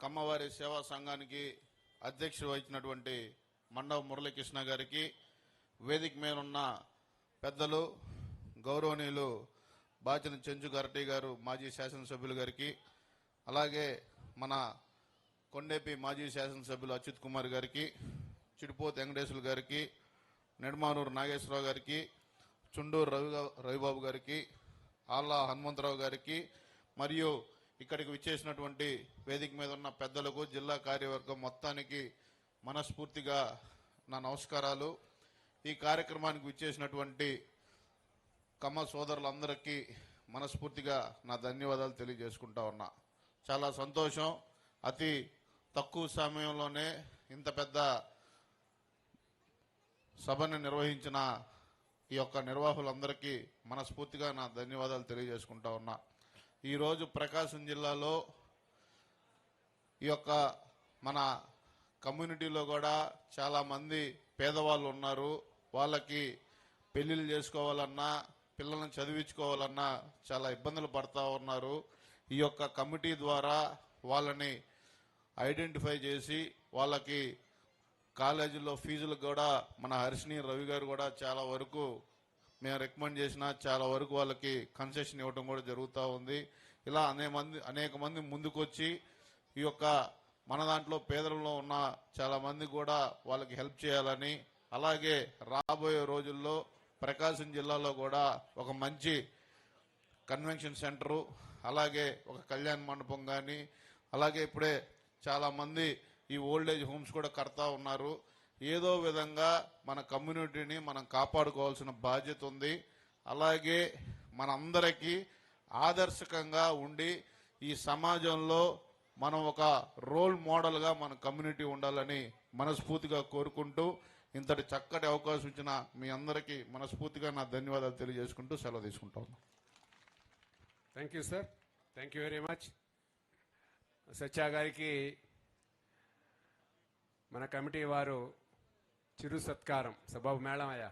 కమ్మవారి సేవా సంఘానికి అధ్యక్షుడు వహించినటువంటి మండవ మురళీకృష్ణ గారికి వేదిక మీద ఉన్న పెద్దలు గౌరవనీయులు బాచిన చెంచు గరటి గారు మాజీ శాసనసభ్యులు గారికి అలాగే మన కొండేపి మాజీ శాసనసభ్యులు అచ్యుత్ కుమార్ గారికి చిడిపోతు వెంకటేశ్వర గారికి నిడమానూరు నాగేశ్వరరావు గారికి చుండూరు రవి రవిబాబు గారికి ఆల్లా హనుమంతరావు గారికి మరియు ఇక్కడికి విచ్చేసినటువంటి వేదిక మీద ఉన్న పెద్దలకు జిల్లా కార్యవర్గం మొత్తానికి మనస్ఫూర్తిగా నా నమస్కారాలు. ఈ కార్యక్రమానికి విచ్చేసినటువంటి కమ్మ సోదరులందరికీ మనస్ఫూర్తిగా నా ధన్యవాదాలు తెలియజేసుకుంటా ఉన్నా. చాలా సంతోషం. అతి తక్కువ సమయంలోనే ఇంత పెద్ద సభను నిర్వహించిన ఈ యొక్క నిర్వాహకులందరికీ మనస్ఫూర్తిగా నా ధన్యవాదాలు తెలియజేసుకుంటా ఉన్నా. ఈరోజు ప్రకాశం జిల్లాలో ఈ యొక్క మన కమ్యూనిటీలో కూడా చాలామంది పేదవాళ్ళు ఉన్నారు. వాళ్ళకి పెళ్ళిళ్ళు చేసుకోవాలన్నా పిల్లల్ని చదివించుకోవాలన్నా చాలా ఇబ్బందులు పడతా ఉన్నారు. ఈ యొక్క కమిటీ ద్వారా వాళ్ళని ఐడెంటిఫై చేసి వాళ్ళకి కాలేజీలో ఫీజులకు కూడా మన హర్షిని రవి గారు కూడా చాలా వరకు మేము రికమెండ్ చేసిన చాలా వరకు వాళ్ళకి కన్సెషన్ ఇవ్వడం కూడా జరుగుతూ ఉంది. ఇలా అనేక మంది అనేక మంది ముందుకొచ్చి ఈ యొక్క మన దాంట్లో పేదలలో ఉన్న చాలా మంది కూడా వాళ్ళకి హెల్ప్ చేయాలని అలాగే రాబోయే రోజుల్లో ప్రకాశం జిల్లాలో కూడా ఒక మంచి కన్వెన్షన్ సెంటరు అలాగే ఒక కళ్యాణ మండపం కానీ అలాగే ఇప్పుడే చాలామంది ఈ ఓల్డ్ ఏజ్ హోమ్స్ కూడా కడతా ఉన్నారు. ఏదో విధంగా మన కమ్యూనిటీని మనం కాపాడుకోవాల్సిన బాధ్యత ఉంది. అలాగే మనందరికీ ఆదర్శకంగా ఉండి ఈ సమాజంలో మనం ఒక రోల్ మోడల్గా మన కమ్యూనిటీ ఉండాలని మనస్ఫూర్తిగా కోరుకుంటూ ఇంతటి చక్కటి అవకాశం ఇచ్చిన మీ అందరికీ మనస్ఫూర్తిగా నా ధన్యవాదాలు తెలియజేసుకుంటూ సెలవు తీసుకుంటాను thank you sir thank you very much Satya గారికి మన కమిటీ వారు చిరు సత్కారం. సబాబు మేళం అయ్యా.